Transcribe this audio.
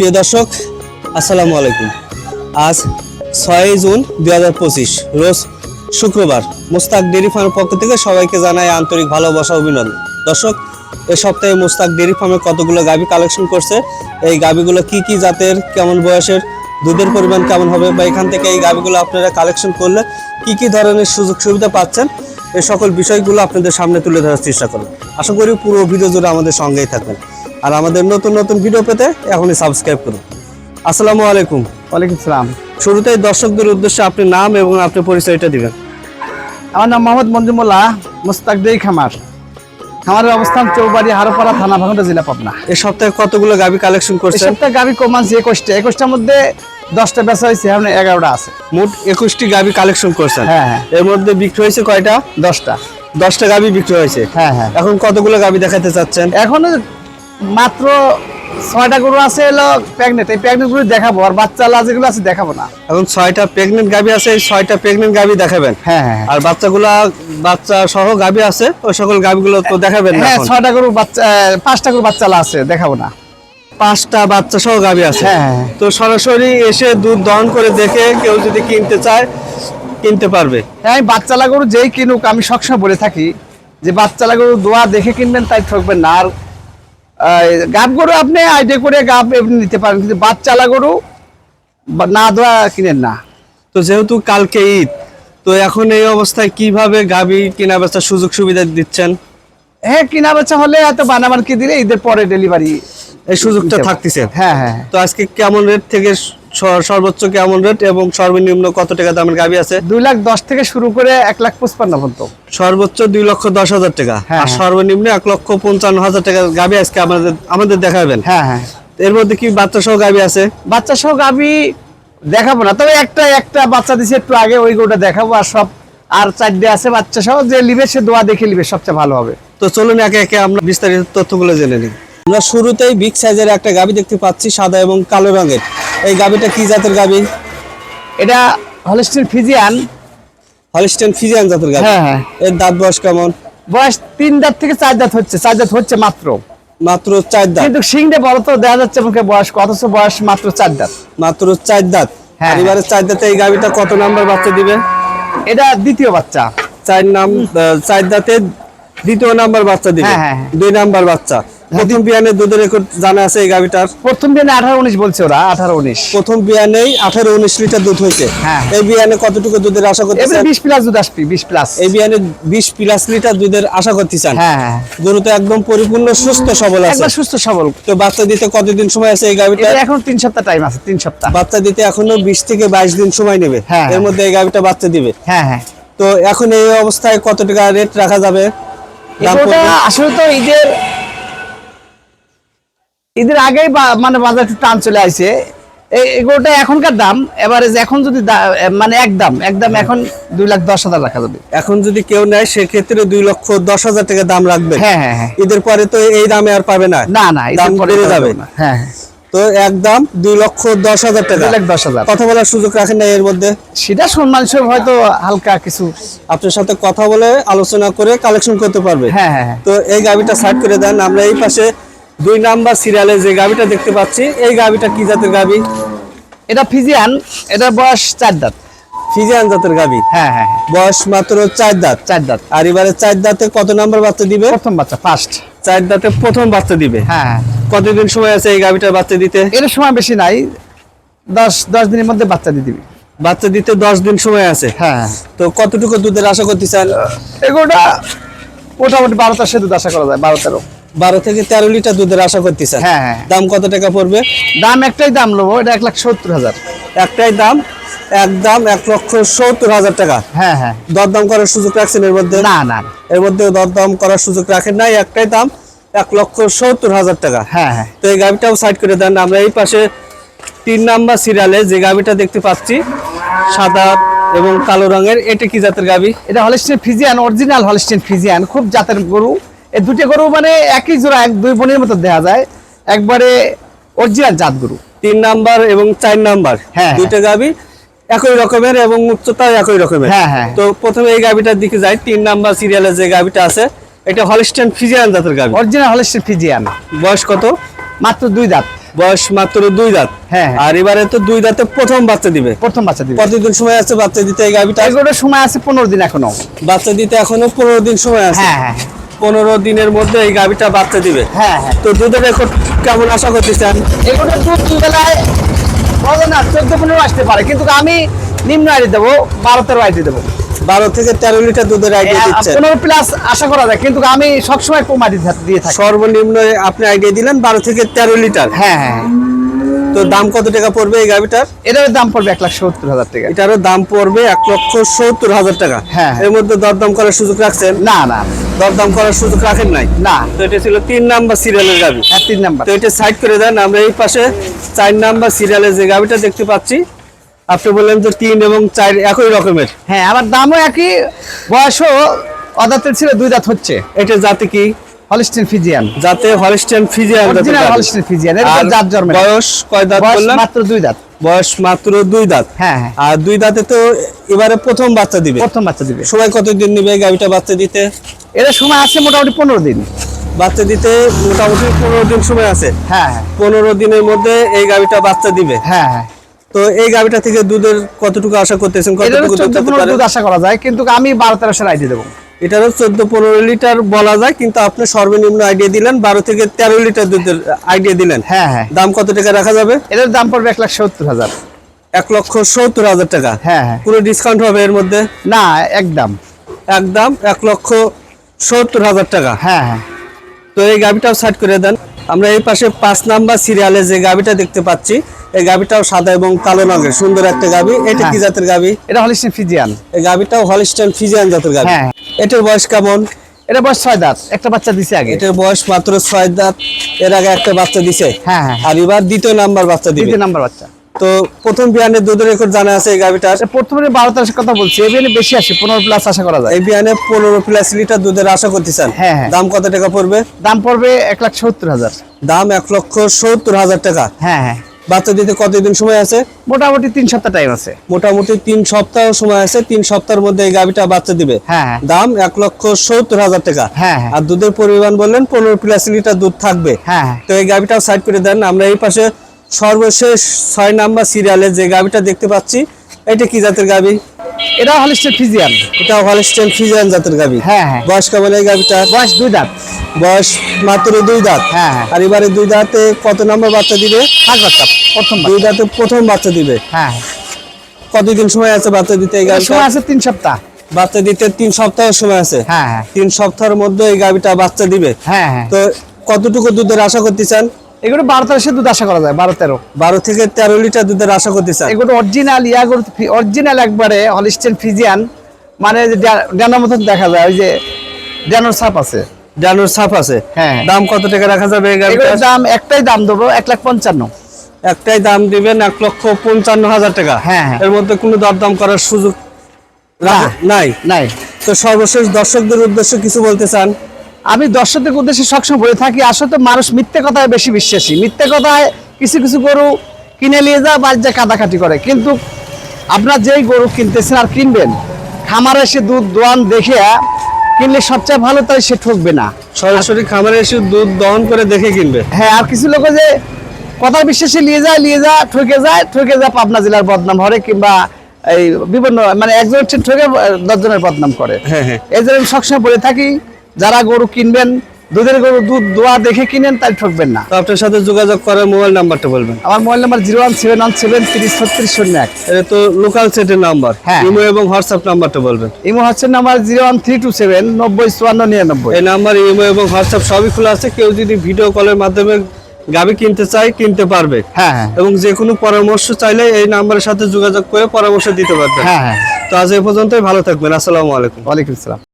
প্রিয় দর্শক, আসসালামু আলাইকুম। আজ ছয়ই জুন দুই হাজার পঁচিশ, রোজ শুক্রবার মোস্তাক ডেরি ফার্মের পক্ষ থেকে সবাইকে জানাই আন্তরিক ভালোবাসা অভিনন্দন। দর্শক, এ সপ্তাহে মোস্তাক ডেরি ফার্মে কতগুলো গাভি কালেকশন করছে, এই গাভিগুলো কি কি জাতের, কেমন বয়সের, দুধের পরিমাণ কেমন হবে বা এখান থেকে এই গাভিগুলো আপনারা কালেকশন করলে কি কি ধরনের সুযোগ সুবিধা পাচ্ছেন এই সকল বিষয়গুলো আপনাদের সামনে তুলে ধরার চেষ্টা করব। আশা করি পুরো ভিডিও জুড়ে আমাদের সঙ্গেই থাকবেন। আর আমাদের নতুন নতুন ভিডিও পেতে এখনই সাবস্ক্রাইব করুন। আসসালামু আলাইকুম। ওয়ালাইকুম সালাম। শুরুতেই দর্শকদের উদ্দেশ্যে আপনি নাম এবং আপনি পরিচয়টা দিবেন। আমার নাম মোহাম্মদ মঞ্জুমুল্লাহ মুস্তাক দেই খামার। খামারের অবস্থান চৌবাড়ি হারোপাড়া থানা ভাঙড়া জেলা পাবনা। এই সপ্তাহে কতগুলো গাবি কালেকশন এই করছেন? সপ্তাহে গাভি কম আছে একুশটা। একুশটার মধ্যে দশটা বেচা হয়েছে এখন এগারোটা আছে। মোট একুশটি গাবি কালেকশন করছেন। হ্যাঁ, হ্যাঁ। এর মধ্যে বিক্রি হয়েছে কয়টা? দশটা। দশটা গাবি বিক্রি হয়েছে। হ্যাঁ হ্যাঁ। এখন কতগুলো গাবি দেখাতে চাচ্ছেন? এখন মাত্র ছয়টা গরু আছে এলো প্রেগনেন্ট এই প্রেগনেন্টগুলো দেখাবো আর বাচ্চা যেগুলো আছে দেখাবো না। এখন ছয়টা প্রেগনেন্ট গাভি আছে এই ছয়টা প্রেগনেন্ট গাভি দেখাবেন। হ্যাঁ হ্যাঁ আর বাচ্চাগুলা বাচ্চা সহ গাভি আছে ওই সকল গাভিগুলো তো দেখাবেন না হ্যাঁ ছয়টা গরু বাচ্চা পাঁচটা গরু বাচ্চা আছে দেখাবো না। পাঁচটা বাচ্চা সহ গাভি আছে। হ্যাঁ, হ্যাঁ। তো সরাসরি এসে দুধ দহন করে দেখে কেউ যদি কিনতে চায় কিনতে পারবে। হ্যাঁ আমি বাচ্চালা গরু যেই কিনুক আমি সবসময় বলে থাকি যে বাচ্চালা গরু দোয়া দেখে কিনবেন তাই ঠকবেন না। আর গাব গরু আপনি আইডে করে গাব নিতে পারেন কিন্তু বাচ্চালা গরু না দোয়া কিনেন না। তো যেহেতু কালকে ঈদ তো এখন এই অবস্থায় কীভাবে গাবি কেনা বেচার সুযোগ সুবিধা দিচ্ছেন? হ্যাঁ কেনা বেচা হলে এত বানাবানকে দিলে ঈদের পরে ডেলিভারি এই সুযোগটা থাকতেছে। হ্যাঁ হ্যাঁ তো আজকে কেমন রেট থেকে সর্বোচ্চ কেমন রেট এবং সর্বনিম্ন কত টাকা দামের গাভি আছে? দুই লাখ দশ থেকে শুরু করে এক লাখ পঁচপান্ন পর্যন্ত। সর্বোচ্চ দুই লক্ষ দশ হাজার টাকা। হ্যাঁ, আর হ্যাঁ। সর্বনিম্ন এক লক্ষ পঞ্চান্ন হাজার টাকা গাভি আজকে আমাদের আমাদের দেখাবেন। হ্যাঁ হ্যাঁ। এর মধ্যে কি বাচ্চা সহ গাভি আছে? বাচ্চা সহ গাবি দেখাবো না তবে একটা একটা বাচ্চা দিছে একটু আগে ওই গরুটা দেখাবো আর সব আর চারটে আছে বাচ্চা সহ যে লিবে সে দোয়া দেখে লিবে সবচেয়ে ভালো হবে। তো চলুন একে একে আমরা বিস্তারিত তথ্যগুলো জেনে নিই। আমরা শুরুতেই বিগ সাইজের একটা গাভি দেখতে পাচ্ছি সাদা এবং কালো রঙের। এই গাভিটা কি জাতের গাভি? এটা হলিস্টিন ফিজিয়ান। হলিস্টেন ফিজিয়ান জাতের গাভি। হ্যাঁ, হ্যাঁ। এর দাঁত বয়স কেমন? বয়স তিন দাঁত থেকে চার দাঁত হচ্ছে চার দাঁত হচ্ছে মাত্র। মাত্র চার দাঁত। কিন্তু সিংড়ে বড় তো দেখা যাচ্ছে মুখে বয়স অথচ বয়স মাত্র চার দাঁত। মাত্র চার দাঁত। হ্যাঁ। পরিবারের চার দাঁতে এই গাভিটা কত নাম্বার বাচ্চা দিবে? এটা দ্বিতীয় বাচ্চা। চার নাম চার দাঁতে দ্বিতীয় নাম্বার বাচ্চা দিবে। হ্যাঁ, হ্যাঁ, হ্যাঁ। দুই নাম্বার বাচ্চা। প্রথম বিয়ানে দুধের রেকর্ড জানা আছে এই গাভিটার। প্রথম দিনে আঠারো উনিশ বলছে ওরা আঠারো উনিশ। প্রথম বিয়ানেই আঠারো উনিশ লিটার দুধ হয়েছে। হ্যাঁ। এই বিয়ানে কতটুকু দুধের আশা এবারে করতেছেন বিশ প্লাস দুধ আসবি বিশ প্লাস এই বিয়ানে বিশ প্লাস লিটার দুধের আশা করতেছেন হ্যাঁ হ্যাঁ গরু তো একদম পরিপূর্ণ সুস্থ সবল আছে। সুস্থ সবল। তো বাচ্চা দিতে কতদিন সময় আছে এই গাভিটা? এখন তিন সপ্তাহ টাইম আছে তিন সপ্তাহ। বাচ্চা দিতে এখনও বিশ থেকে বাইশ দিন সময় নেবে। হ্যাঁ, এর হ্যাঁ। মধ্যে এই গাভিটা বাচ্চা দিবে। হ্যাঁ হ্যাঁ। তো এখন এই অবস্থায় কত টাকা রেট রাখা যাবে? আসলে তো ঈদের ঈদের আগেই মানে বাজার একটু টান চলে আসে এই এগুলোটা এখনকার দাম এবারে এখন যদি মানে একদম একদম এখন দুই লাখ দশ হাজার রাখা যাবে। এখন যদি কেউ নেয় সেক্ষেত্রে দুই লক্ষ দশ হাজার টাকা দাম রাখবে। হ্যাঁ হ্যাঁ হ্যাঁ। ঈদের পরে তো এই দামে আর পাবে না। না না দাম বেড়ে যাবে। হ্যাঁ হ্যাঁ। তো একদম দুই লক্ষ দশ হাজার টাকা। দুই লাখ দশ হাজার। কথা বলার সুযোগ রাখেন না এর মধ্যে? সেটা সম্মান হিসেবে হয়তো হালকা কিছু আপনার সাথে কথা বলে আলোচনা করে কালেকশন করতে পারবে। হ্যাঁ হ্যাঁ হ্যাঁ। তো এই গাবিটা সাইড করে দেন। আমরা এই পাশে দুই নাম্বার সিরিয়ালে যে গাবিটা দেখতে পাচ্ছি এই গাবিটা কি জাতের গাবি এটা ফিজিয়ান এটার বয়স চার দাঁত। ফিজিয়ান জাতের গাবি হ্যাঁ হ্যাঁ হ্যাঁ। বয়স মাত্র চার দাঁত। চার দাঁত। আর এবারে চার দাঁতে কত নাম্বার বাচ্চা দিবে? প্রথম বাচ্চা ফার্স্ট চার দাঁতে প্রথম বাচ্চা দিবে? হ্যাঁ হ্যাঁ। কতদিন সময় আছে এই গাবিটার বাচ্চা দিতে? এর সময় বেশি নাই। দশ দশ দিনের মধ্যে বাচ্চা দিয়ে দিবি। বাচ্চা দিতে দশ দিন সময় আছে? হ্যাঁ। তো কতটুকু দুধের আশা করতে চান এগুলোটা মোটামুটি বারো তার সে দুধ আশা করা যায় বারো তেরো। বারো থেকে তেরো লিটার দুধের আশা করতেছেন হ্যাঁ, হ্যাঁ। দাম কত টাকা পড়বে? দাম একটাই দাম নেব এটা এক লাখ সত্তর হাজার। একটাই দাম একদম এক লক্ষ সত্তর হাজার টাকা। হ্যাঁ হ্যাঁ। দরদাম করার সুযোগ রাখছেন এর মধ্যে? না না এর মধ্যে দরদাম করার সুযোগ রাখেন নাই একটাই দাম এক লক্ষ সত্তর হাজার টাকা। হ্যাঁ হ্যাঁ। তো এই গাভিটাও সাইড করে দেন আমরা এই পাশে তিন নাম্বার সিরিয়ালে যে গাভিটা দেখতে পাচ্ছি সাদা এবং কালো রঙের এটা কি জাতের গাভি এটা Holstein Friesian original Holstein Friesian খুব জাতের গরু। এই দুটো গরু মানে একই জোড়া এক দুই বোনের মতো দেখা যায়। একবারে অরিজিনাল জাত গরু। তিন নাম্বার এবং চার নাম্বার। হ্যাঁ, দুইটা গাভি একই রকমের এবং উচ্চতাও একই রকমের। হ্যাঁ, হ্যাঁ। তো প্রথমে এই গাভিটার দিকে যাই তিন নাম্বার সিরিয়ালে যে গাভিটা আছে এটা হলিস্টেন ফিজিয়ান জাতের গাভি অরিজিনাল হলিস্টিন ফিজিয়ান বয়স কত? মাত্র দুই দাঁত। বয়স মাত্র দুই দাঁত। হ্যাঁ, হ্যাঁ। আর এবারে তো দুই দাঁতে প্রথম বাচ্চা দিবে। প্রথম বাচ্চা দিবে। কতদিন সময় আছে বাচ্চা দিতে এই এগুলোর সময় আছে পনেরো দিন এখনও। বাচ্চা দিতে এখনও পনেরো দিন সময় আছে। হ্যাঁ হ্যাঁ। পনেরো দিনের মধ্যে এই গাভিটা বাচ্চা দিবে। হ্যাঁ হ্যাঁ। তো দুধের রেকর্ড কেমন আশা করতেছেন? এগুলো দুধ দুই বেলায় বলো না চোদ্দ পনেরো আসতে পারে কিন্তু আমি নিম্ন আইডি দেবো বারো তেরো আইডি দেবো। বারো থেকে তেরো লিটার দুধের আইডিয়া দিচ্ছেন। পনেরো প্লাস আশা করা যায় কিন্তু আমি সবসময় কম দিয়ে থাকি। সর্বনিম্ন আপনি আইডিয়া দিলেন বারো থেকে তেরো লিটার। হ্যাঁ হ্যাঁ। তো দাম কত টাকা পড়বে এই গাভিটার এটার দাম পড়বে এক লাখ সত্তর হাজার টাকা। এটারও দাম পড়বে এক লক্ষ সত্তর হাজার টাকা। হ্যাঁ। এর মধ্যে দরদাম করার সুযোগ রাখছেন? না না। দরদাম করার সুযোগ রাখেন নাই? না। তো এটা ছিল তিন নাম্বার সিরিয়ালের গাভি হ্যাঁ তিন নাম্বার। তো এটা সাইড করে দেন আমরা এই পাশে চার নাম্বার সিরিয়ালের যে গাভিটা দেখতে পাচ্ছি আপনি বললেন যে তিন এবং চার একই রকমের। হ্যাঁ আমার দামও একই বয়সও অদাতের ছিল দুই দাঁত হচ্ছে। এটা জাতে কি? Holstein Friesian. যাতে Holstein Friesian original Holstein Friesian এর জাত জন্মে বয়স কয় দাঁত বয়স বললেন? মাত্র দুই দাঁত। বয়স মাত্র দুই দাঁত। হ্যাঁ হ্যাঁ। আর দুই দাঁতে তো এবারে প্রথম বাচ্চা দিবে। প্রথম বাচ্চা দিবে। সময় কতদিন নিবে এই গাভিটা বাচ্চা দিতে? এর সময় আছে মোটামুটি পনেরো দিন। বাচ্চা দিতে মোটামুটি পনেরো দিন সময় আছে। হ্যাঁ হ্যাঁ। পনেরো দিনের মধ্যে এই গাভিটা বাচ্চা দিবে। হ্যাঁ হ্যাঁ। তো এই গাভিটা থেকে দুধের কতটুকু আশা করতেছেন? কতটুকু দুধ আশা করা যায় কিন্তু আমি বারো তেরোশো আইডি দেবো। এটারও চোদ্দ পনেরো লিটার বলা যায় কিন্তু আপনি সর্বনিম্ন আইডিয়া দিলেন বারো থেকে তেরো লিটার দুধের আইডিয়া দিলেন। হ্যাঁ হ্যাঁ। দাম কত টাকা রাখা যাবে? এটার দাম পড়বে এক লাখ সত্তর হাজার। এক লক্ষ সত্তর হাজার টাকা? হ্যাঁ হ্যাঁ। পুরো ডিসকাউন্ট হবে এর মধ্যে? না একদম একদম এক লক্ষ সত্তর হাজার টাকা। হ্যাঁ হ্যাঁ। তো এই গাভিটাও সাইড করে দেন। আমরা এই পাশে পাঁচ নাম্বার সিরিয়ালে যে গাভিটা দেখতে পাচ্ছি এই গাভিটাও সাদা এবং কালো রঙের সুন্দর একটা গাভি এটা কি হ্যাঁ। জাতের গাভি এটা হলিস্টিন ফিজিয়ান এই গাভিটাও হলিস্টাইন ফিজিয়ান জাতের গাভি হ্যাঁ। এটার বয়স কেমন? এটা বয়স ছয় দাঁত। একটা বাচ্চা দিছে আগে। এটার বয়স মাত্র ছয় দাঁত। এর আগে একটা বাচ্চা দিছে। হ্যাঁ হ্যাঁ। আর এবার দ্বিতীয় নাম্বার বাচ্চা দিবে। দ্বিতীয় নাম্বার বাচ্চা। তো প্রথম বিয়ানের দুধের রেকর্ড জানা আছে এই গাভিটার। এটা প্রথমে বারো তেরোশো কথা বলছি এবারে বেশি আসে পনেরো প্লাস আশা করা যায়। এই বিয়ানে পনেরো প্লাস লিটার দুধের আশা করতেছেন? হ্যাঁ, হ্যাঁ। দাম কত টাকা পড়বে? দাম পড়বে এক লাখ সত্তর হাজার। দাম এক লক্ষ সত্তর হাজার টাকা। হ্যাঁ হ্যাঁ। বাচ্চা দিতে কতদিন সময় আছে? মোটামুটি তিন সপ্তাহ টাইম আছে। মোটামুটি তিন সপ্তাহ সময় আছে তিন সপ্তাহের মধ্যে এই গাভিটা বাচ্চা দিবে। হ্যাঁ হ্যাঁ। দাম এক লক্ষ সত্তর হাজার টাকা। আর দুধের পরিমাণ বললেন পনেরো প্লাস লিটার দুধ থাকবে। তো এই গাভিটাও সাইড করে দেন আমরা এই পাশে সর্বশেষ ছয় নাম্বার সিরিয়ালে যে গাভিটা দেখতে পাচ্ছি এটা কি জাতের গাভি এটা হলিস্টিন ফিজিয়ান। এটা হলস্টেন ফিজিয়ান জাতের গাভি হ্যাঁ, হ্যাঁ। বয়স কেমন এই গাভিটা বয়স দুই দাঁত। বয়স মাত্র দুই দাঁত। হ্যাঁ, হ্যাঁ। আর এবারে দুই দাঁতে কত নাম্বার বাচ্চা দিবে? পাঁচ বাচ্চা প্রথম দুই দাঁতে প্রথম বাচ্চা দিবে। হ্যাঁ কতদিন সময় আছে বাচ্চা দিতে এই এটার সময় আছে তিন সপ্তাহ। বাচ্চা দিতে তিন সপ্তাহের সময় আছে। হ্যাঁ হ্যাঁ। তিন সপ্তাহের মধ্যে এই গাভিটা বাচ্চা দিবে। হ্যাঁ হ্যাঁ। তো কতটুকু দুধের আশা করতে চান এগুলো বারো তেরোশো দুধ আশা করা যায় বারো তেরো বারো থেকে তেরো লিটার দুধের আশা করতে চান? এগুলো অরিজিনাল ইয়াগুলো অরিজিনাল একবারে হলিস্টিন ফিজিয়ান মানে ডানার মতন দেখা যায় ওই যে ডানোর সাপ আছে। ডানোর ছাপ আছে? হ্যাঁ। দাম কত টাকা রাখা যাবে দাম একটাই দাম দেবো এক লাখ পঞ্চান্ন। একটাই দাম দিবেন এক লক্ষ পঞ্চান্ন হাজার টাকা? হ্যাঁ, হ্যাঁ। এর মধ্যে কোনো দরদাম করার সুযোগ নাই? নাই। তো সর্বশেষ দর্শকদের উদ্দেশ্যে কিছু বলতে চান? আমি দর্শকদের উদ্দেশ্যে সবসময় বলে থাকি আসলে তো মানুষ মিথ্যে কথায় বেশি বিশ্বাসী। মিথ্যে কথায় কিছু কিছু গরু কিনে নিয়ে যায় বাড়িতে যায় কাটাকাটি করে। কিন্তু আপনার যেই গরু কিনতেছেন আর কিনবেন খামারে এসে দুধ দোয়ান দেখে কিনলে সবচেয়ে ভালো তাই সে ঠকবে না। সরাসরি খামারে এসে দুধ দহন করে দেখে কিনবে। হ্যাঁ আর কিছু লোক যে কথা বিশ্বাসে নিয়ে যায় নিয়ে যায় ঠকে যায় ঠকে যায় পাবনা জেলার বদনাম হরে কিংবা এই বিভিন্ন মানে একজন হচ্ছে ঠকে দশজনের বদনাম করে। হ্যাঁ, হ্যাঁ। এই জন্য সবসময় বলে থাকি যারা গরু কিনবেন দুধের গরু দুধ দোয়া দেখে কিনেন তাই ঠকবেন না। তো আপনার সাথে যোগাযোগ করার মোবাইল নাম্বারটা বলবেন। আমার mobile number zero one seven one seven তিরিশ ছত্রিশ শূন্য এক। এটা তো লোকাল সেটের নাম্বার। হ্যাঁ। ইমো এবং হোয়াটসঅ্যাপ নাম্বারটা বলবেন। ইমো হচ্ছে number zero one three two seven নব্বই চুয়ান্ন নিরানব্বই। এই নাম্বার ইমো এবং হোয়াটসঅ্যাপ সবই খোলা আছে। কেউ যদি ভিডিও কলের মাধ্যমে গাবি কিনতে চায় কিনতে পারবে। হ্যাঁ হ্যাঁ। এবং যে কোনো পরামর্শ চাইলে এই নাম্বারের সাথে যোগাযোগ করে পরামর্শ দিতে পারবেন। হ্যাঁ হ্যাঁ। তো আজ এই পর্যন্তই ভালো থাকবেন। আসসালামু আলাইকুম। ওয়ালাইকুম আসসালাম।